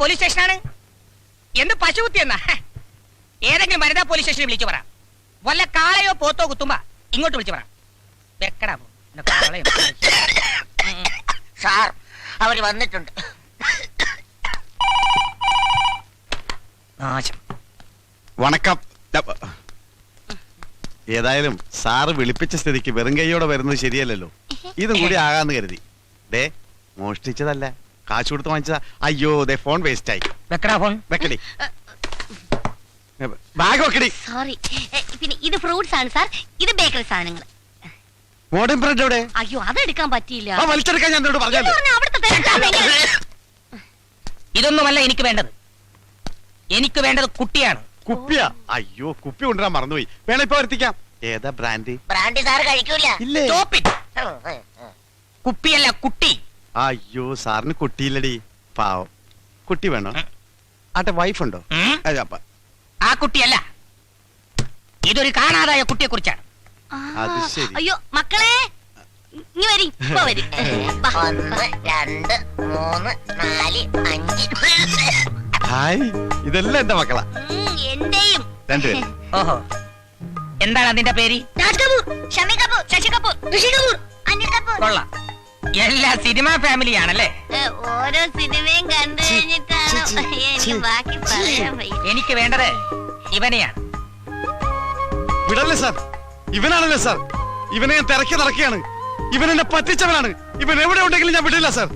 Police സ്റ്റേഷനാണ്? എന്ത് പശുകുത്തി എന്നാ? ഏതെങ്കിലും വനിതാ പോലീസ് സ്റ്റേഷനിൽ വിളിച്ചു പറ. വല്ല കാളയോ പോത്തോ കുത്തുമ്പോ ഇങ്ങോട്ട് വിളിച്ചു പറ. വെക്കടാ. സാർ അവർ വന്നിട്ടുണ്ട്. വണക്കം. ഏതായാലും സാറ് വിളിപ്പിച്ച സ്ഥിതിക്ക് വെറും കൈയോടെ വരുന്നത് ശരിയല്ലല്ലോ. ഇതും കൂടി ആകാന്ന് കരുതി. ദേ മോഷ്ടിച്ചതല്ല. കാശ് കൊടുത്ത് വാങ്ങിച്ചതാ. അയ്യോ ദേ ഫോൺ വേസ്റ്റ് ആയി. വെക്കടാ ഫോൺ വെക്കടി. ബാഗ് വെക്കടി. സോറി പിന്നെ ഇത് ഫ്രൂട്ട്സ് ആണ് സാർ ഇത് ബേക്കറി സാധനങ്ങൾ മോഡേൺ ബ്രെഡ് എവിടെ? അയ്യോ അതെടുക്കാൻ പറ്റിയില്ല. ആ വലിച്ചെടുക്കാൻ ഞാൻ എന്നോട് പറഞ്ഞു പറഞ്ഞല്ലോ പറഞ്ഞാ അവിടുത്തെ ഇതൊന്നുമല്ല എനിക്ക് വേണ്ടത്. എനിക്ക് വേണ്ടത് കുട്ടിയാണ്. കുപ്പിയാ? അയ്യോ കുപ്പി കൊണ്ടുവരാൻ മറന്നുപോയി. വേണം ഇപ്പൊ വരുത്തിക്കാം ഏതാ ബ്രാൻഡ് ബ്രാൻഡി സാർ കഴിക്കൂല. കുപ്പിയല്ല കുട്ടി. അയ്യോ സാറിന് കുട്ടിയില്ലടി. പാവം. കുട്ടി വേണോ. ആട്ടെ വൈഫുണ്ടോ? ഉം. ആ കുട്ടിയല്ല. ഇതൊരു കാണാതായ കുട്ടിയെ കുറിച്ചാണ് അത് ശരി. അയ്യോ മക്കളെ. ഇനി വരി ഇപ്പൊ വരി. വാ. ഒന്ന് രണ്ട് മൂന്ന് നാല് അഞ്ച്. ഹായ് ഇതെല്ലാം എന്റെ മക്കളാ. ഉം, എന്റെയും. രണ്ടുപേരും. ഓഹോ. എന്താണ് അതിന്റെ പേര്? രാജ് കപൂർ ഷമി കപൂർ ശശി കപൂർ ഋഷി കപൂർ അനിൽ കപൂർ. കൊള്ളാം. എല്ലാ സിനിമാ ഫാമിലി ആണല്ലേ ഓരോ സിനിമയും കണ്ടു കഴിഞ്ഞിട്ടാണോ എനിക്ക് ബാക്കി പറയാൻ വയ്യ. എനിക്ക് വേണ്ടത് ഇവനെയാണ്. വിടല്ലേ സാർ? ഇവനാണല്ലേ സാർ? ഇവനെ ഞാൻ തിരക്കി നടക്കുകയാണ്. ഇവൻ എന്നെ പറ്റിച്ചവനാണ്. ഇവൻ എവിടെ ഉണ്ടെങ്കിലും ഞാൻ വിടില്ല സാർ.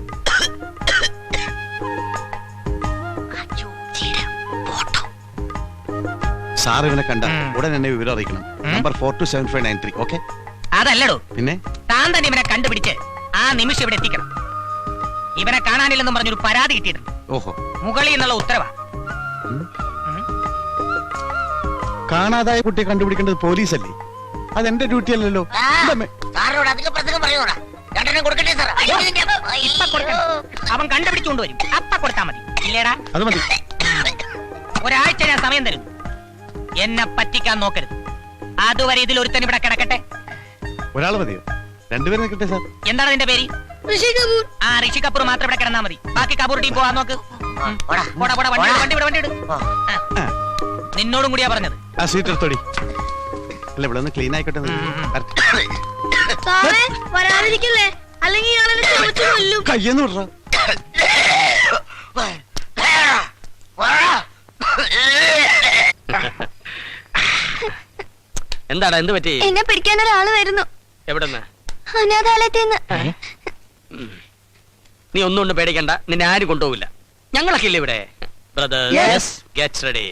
സാർ ഇവനെ കണ്ട. ഉടൻ എന്നെ വിവരം അറിയിക്കണം. Number four two seven five nine three okay അതല്ലടോ. പിന്നെ? താൻ തന്നെ ഇവനെ കണ്ടുപിടിച്ച് ആ നിമിഷം ഇവിടെ എത്തിക്കണം. ഇവനെ കാണാനില്ലെന്നും പറഞ്ഞൊരു പരാതി കിട്ടിയിട്ടുണ്ട് ഓഹോ. മുകളിൽ നിന്നുള്ള ഉത്തരവാ. കാണാതായ കുട്ടിയെ കണ്ടുപിടിക്കേണ്ടത് പോലീസല്ലേ? അതെന്റെ ഡ്യൂട്ടി അല്ലല്ലോ. സാറിനോട് അധികം പ്രസംഗം രണ്ടെണ്ണം കൊടുക്കട്ടെ സാർ അയ്യോ, ഇപ്പൊ കൊടുക്കണം അവൻ കണ്ടുപിടിച്ചുകൊണ്ട് വരും. അപ്പ കൊടുത്താ മതി. ഇല്ലേടാ? അത് മതി. ഒരാഴ്ച ഞാൻ സമയം തരും. എന്നെ പറ്റിക്കാൻ നോക്കരുത്. അതുവരെ ഇതിൽ ഒരുത്തൻ ഇവിടെ കിടക്കട്ടെ. ഒരാൾ മതിയോ? രണ്ടുപേരും നിൽക്കട്ടെ സാർ. എന്താണ് നിന്റെ പേര്? ഋഷി കപൂർ. ആ ഋഷി കപൂർ മാത്രം ഇവിടെ കിടന്നാ മതി. ബാക്കി കപൂർ ടീം പോവാൻ നോക്ക്. ഉം. പോടാ പോടാ വണ്ടി വണ്ടി വിട്, വണ്ടി വിട്. ആ. ആ. നിന്നോടും കൂടിയാ പറഞ്ഞത്. ആ സീറ്റ് എടുത്തോടി. അല്ല ഇവിടെ ഒന്ന് ക്ലീൻ ആയിക്കോട്ടെ എന്ന്. സാറേ വരാതിരിക്കില്ലേ? അല്ലെങ്കിൽ ഇയാളെ ചോദിച്ചു കൊല്ലും. കയ്യെന്ന് വിടറ. എന്താടാ എന്ത് പറ്റി? എന്നെ പിടിക്കാൻ ഒരാൾ വരുന്നു. എവിടെന്ന്? നീ ഒന്നും കൊണ്ട് പേടിക്കണ്ട. നിന്നെ ആരും കൊണ്ടുപോകില്ല ഞങ്ങളൊക്കെ ഇല്ലേ ഇവിടെ? Brother Yes. Get ready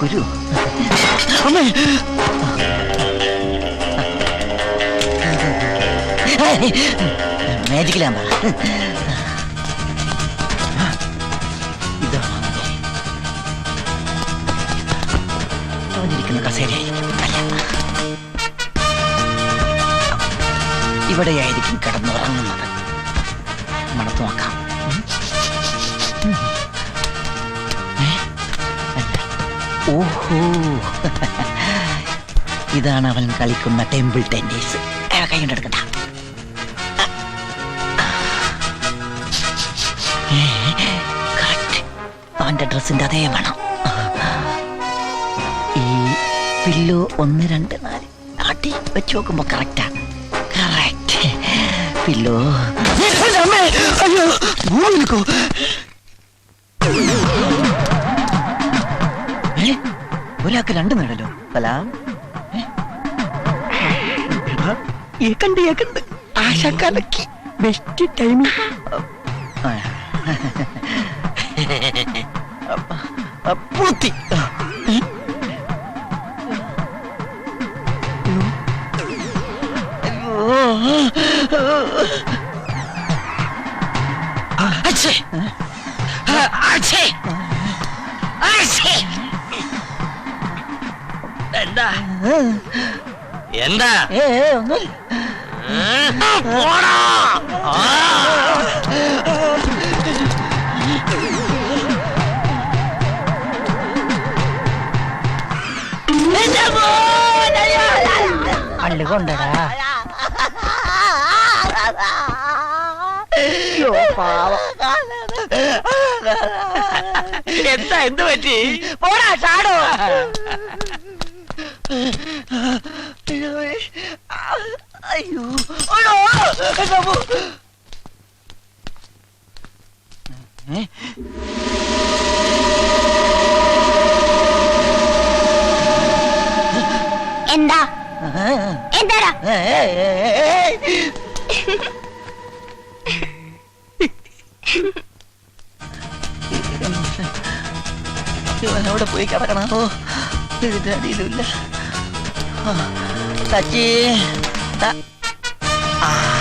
guru magic lamp ഇതാണ് അവനിരിക്കുന്ന കസേരയായിരിക്കും അല്ല. ഇവിടെയായിരിക്കും കിടന്നുറങ്ങുന്നത്. മണത്ത് നോക്കാം. ഓഹോ. ഇതാണ് അവൻ കളിക്കുന്ന ടെമ്പിൾ ടെന്നീസ്. കൈകൊണ്ടെടുക്കണ്ട അവന്റെ ഡ്രസ്സിന്റെ അതേ വേണം ഈ പില്ലോ ഒന്ന് രണ്ട് നാല്. അടി വെച്ച് നോക്കുമ്പോ കറക്റ്റാ കറക്റ്റ് പില്ലോ. അയ്യോ ഒരാൾക്ക് രണ്ട് നേടലോ? സലാം ഏക്കണ്ട് ഏക്കണ്ട് ആശ കലക്കി ബെസ്റ്റ് ടൈമിംഗ് പൂത്തി. അച്ഛേ. അച്ഛേ. അച്ഛേ. എന്താ? എന്താ? അള്ളു കൊണ്ടടാ എന്താ എന്ത് പറ്റി? പോടാ ചാടോ. അയ്യോ? എന്താ എന്താടാ ഏ. പോയി കിടക്കണോ ഇതിന്റെ അടിയിലുമില്ല ആ, തച്ചി ത- ആ.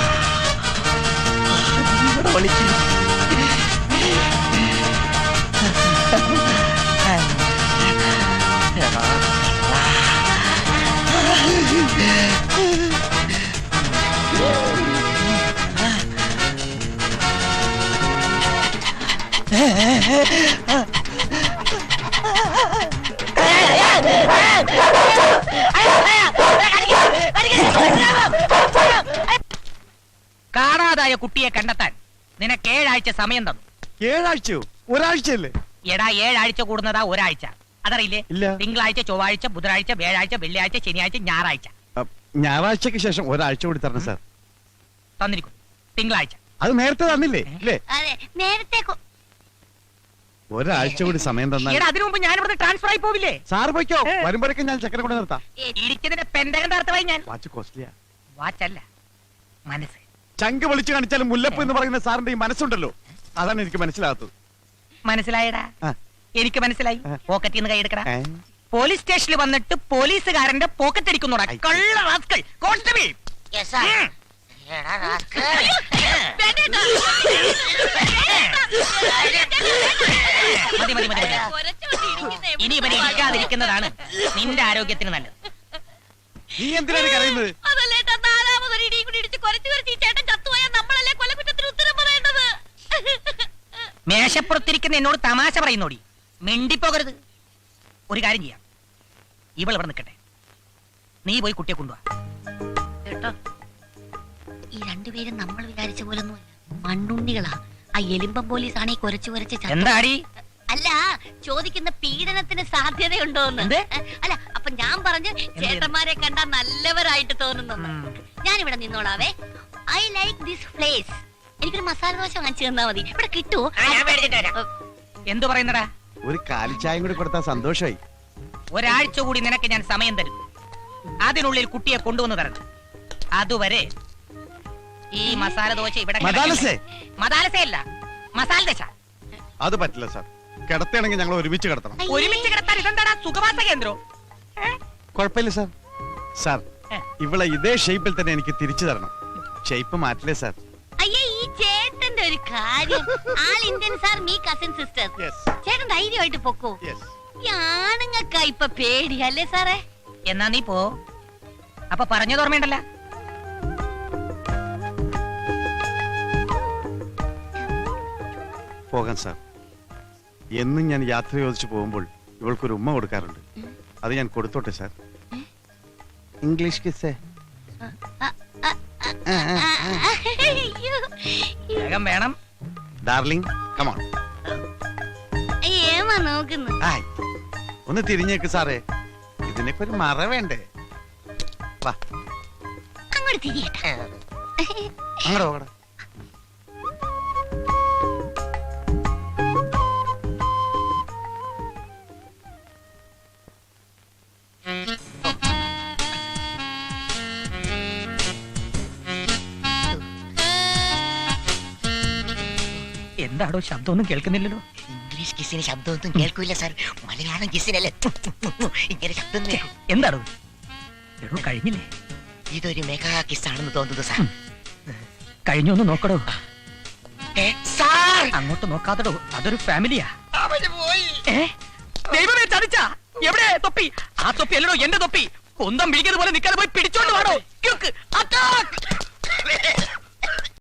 കുട്ടിയെ കണ്ടെത്താൻ നിനക്ക് ഏഴാഴ്ച സമയം തന്നു. ഏഴാഴ്ചയോ? ഒരാഴ്ചയല്ലേ? എടാ ഏഴാഴ്ച കൂടുന്നതാ ഒരാഴ്ച. അതറിയില്ലേ? ഇല്ല. തിങ്കളാഴ്ച ചൊവ്വാഴ്ച ബുധനാഴ്ച വ്യാഴാഴ്ച വെള്ളിയാഴ്ച ശനിയാഴ്ച ഞായറാഴ്ച. അ, ഞായറാഴ്ചക്ക് ശേഷം ഒരാഴ്ച കൂടി തരണം സാർ. തന്നിരിക്കും. തിങ്കളാഴ്ച. അത് നേരത്തെ തന്നില്ലേ? ഇല്ലേ? അതെ നേരത്തെ കൊ- ഒരാഴ്ച കൂടി സമയം തന്നാൽ എടാ അതിനു മുമ്പ് ഞാൻ ട്രാൻസ്ഫർ ആയി പോവില്ലേ? സാർ പോയിക്കോ? ഏ. വരുമ്പോഴേക്കും ഞാൻ ചക്കര കൊണ്ട് നിർത്താം. ഇരിക്കുന്നതിന്റെ പെന്തകം തർത്തമായി ഞാൻ. വാച്ച് കോസ്റ്റ്ലിയാ. വാച്ചല്ല. മനസ്സ്. ചങ്ക് വിളിച്ചു കാണിച്ചാലും മുല്ലപ്പ് എന്ന് പറയുന്ന സാറിന്റെ ഈ മനസ്സുണ്ടല്ലോ അതാണ് എനിക്ക് മനസ്സിലാകത്തത് മനസ്സിലായടാ ആ. എനിക്ക് മനസ്സിലായി. പോക്കറ്റിൽ നിന്ന് കൈയെടുക്കടാ ഏ? പോലീസ് സ്റ്റേഷനിൽ വന്നിട്ട് പോലീസുകാരന്റെ പോക്കറ്റ് അടിക്കുന്നോടാ ഐ. കള്ള റാസ്കൾ കോൺസ്റ്റബിൾ Yes, sir. ഉം. എടാ റാസ്കൽ. മതി മതി മതി മതി ഇനി ഇവനെ ഇരിക്കാതിരിക്കുന്നതാണ് നിന്റെ ആരോഗ്യത്തിന് നല്ലത് നീ എന്തിനാണ് കരയുന്നത് അതല്ലേട്ടാ നാലാമതൊരു ഇടിയും കൂടി ഇടിച്ച് കുറച്ചു കുറച്ച് ഈ ചേട്ടൻ മേശപ്പുറത്തിരിക്കുന്ന എന്നോട് തമാശ പറയുന്നോടി. മിണ്ടിപ്പോകരുത്. ഒരു കാര്യം ചെയ്യാം. ഇവൾ ഇവിടെ നിൽക്കട്ടെ. നീ പോയി കുട്ടിയെ കൊണ്ടുവാ. കേട്ടോ ഈ രണ്ടുപേരും നമ്മൾ വിചാരിച്ച പോലെ മണ്ണുണ്ണികളാ. ആ എലിമ്പം പോലീസ് ആണെ കുരച്ചു കുരച്ച് ചത്തു. എന്താടി? അല്ല ചോദിക്കുന്ന പീഡനത്തിന് സാധ്യതയുണ്ടോ എന്ത്? അല്ല അപ്പൊ ഞാൻ പറഞ്ഞ് ചേട്ടന്മാരെ കണ്ടാ നല്ലവരായിട്ട് തോന്നുന്നു. ഉം. ഇവിടെ നിന്നോളാവേ. ഐ ലൈക്ക് ദിസ് പ്ലേസ് എനിക്കൊരു മസാല ദോശ വാങ്ങിച്ചു തന്നാ മതി. ഇവിടെ കിട്ടുമോ എന്തു പറയുന്നടാ? ഒരു കാലിച്ചായം കൂടി കൊടുത്താൽ സന്തോഷമായി ഒരാഴ്ച കൂടി നിനക്ക് ഞാൻ സമയം തരും. അതിനുള്ളിൽ കുട്ടിയെ കൊണ്ടുവന്ന് തരണം. അതുവരെ ഈ മസാല ദോശ ഇവിടെ മദാലസേ? മസാല ദശ. അത് പറ്റില്ല സാർ. കിടത്തണെങ്കിൽ ഞങ്ങൾ ഒരുമിച്ച് കിടത്തണം. അയ്യേ. ഒരുമിച്ച് കിടത്താൻ ഇതെന്താടാ സുഖവാസ കേന്ദ്രം? കുഴപ്പമില്ല സാർ. സാർ ഏ. ഇവളെ ഇതേ ഷേപ്പിൽ തന്നെ എനിക്ക് തിരിച്ചു തരണം. ഷേപ്പ് മാറ്റില്ലേ സാർ? ഒരു കാര്യം. All Indian sir me cousin sister yes ചേട്ടൻ ധൈര്യമായിട്ട് പൊക്കോ? ആണുങ്ങൾക്കാ ഇപ്പൊ പേടി അല്ലേ സാറേ? എന്നാ നീ പോ. അപ്പൊ പറഞ്ഞത് ഓർമ്മയുണ്ടല്ല? പോകാൻ സാർ. എന്നും ഞാൻ യാത്ര ചോദിച്ചു പോകുമ്പോൾ ഇവൾക്കൊരു ഉമ്മ കൊടുക്കാറുണ്ട്. അത് ഞാൻ കൊടുത്തോട്ടെ സാർ? ഇംഗ്ലീഷ് കിസ്സേ. വേഗം വേണം. ഡാർലിംഗ് കമോൺ ഏമാ നോക്കുന്നു. ഒന്ന് തിരിഞ്ഞേക്ക് സാറേ. ഇതിനൊക്കെ ഒരു മറ വേണ്ടേ? വാ. അങ്ങോട്ട് തിരിയട്ടെ. അങ്ങോട്ട് പോകട. എന്താടോ ശബ്ദമൊന്നും കേൾക്കുന്നില്ലല്ലോ. ഇംഗ്ലീഷ് കിസിന് ശബ്ദമൊന്നും കേൾക്കൂല സാർ മലയാളം കിസിനല്ലേ ഇങ്ങനെ ശബ്ദം എന്താണോ എടോ കഴിഞ്ഞില്ലേ? ഇതൊരു മെഗാ കിസ്സാണെന്ന് തോന്നുന്നു സാർ കഴിഞ്ഞൊന്ന് നോക്കടോ. ഏ, സാർ അങ്ങോട്ട് നോക്കാത്തടോ അതൊരു ഫാമിലിയാ. അവർ പോയി. ഏ? ദൈവമേ ചതിച്ച. എവിടെ? തൊപ്പി. ആ തൊപ്പി അല്ലടോ എന്റെ തൊപ്പി. കൊന്തം പിടിക്കുന്നത് പോലെ നിൽക്കാതെ പോയി പിടിച്ചോണ്ട് വാടോ. അറ്റാക്ക്!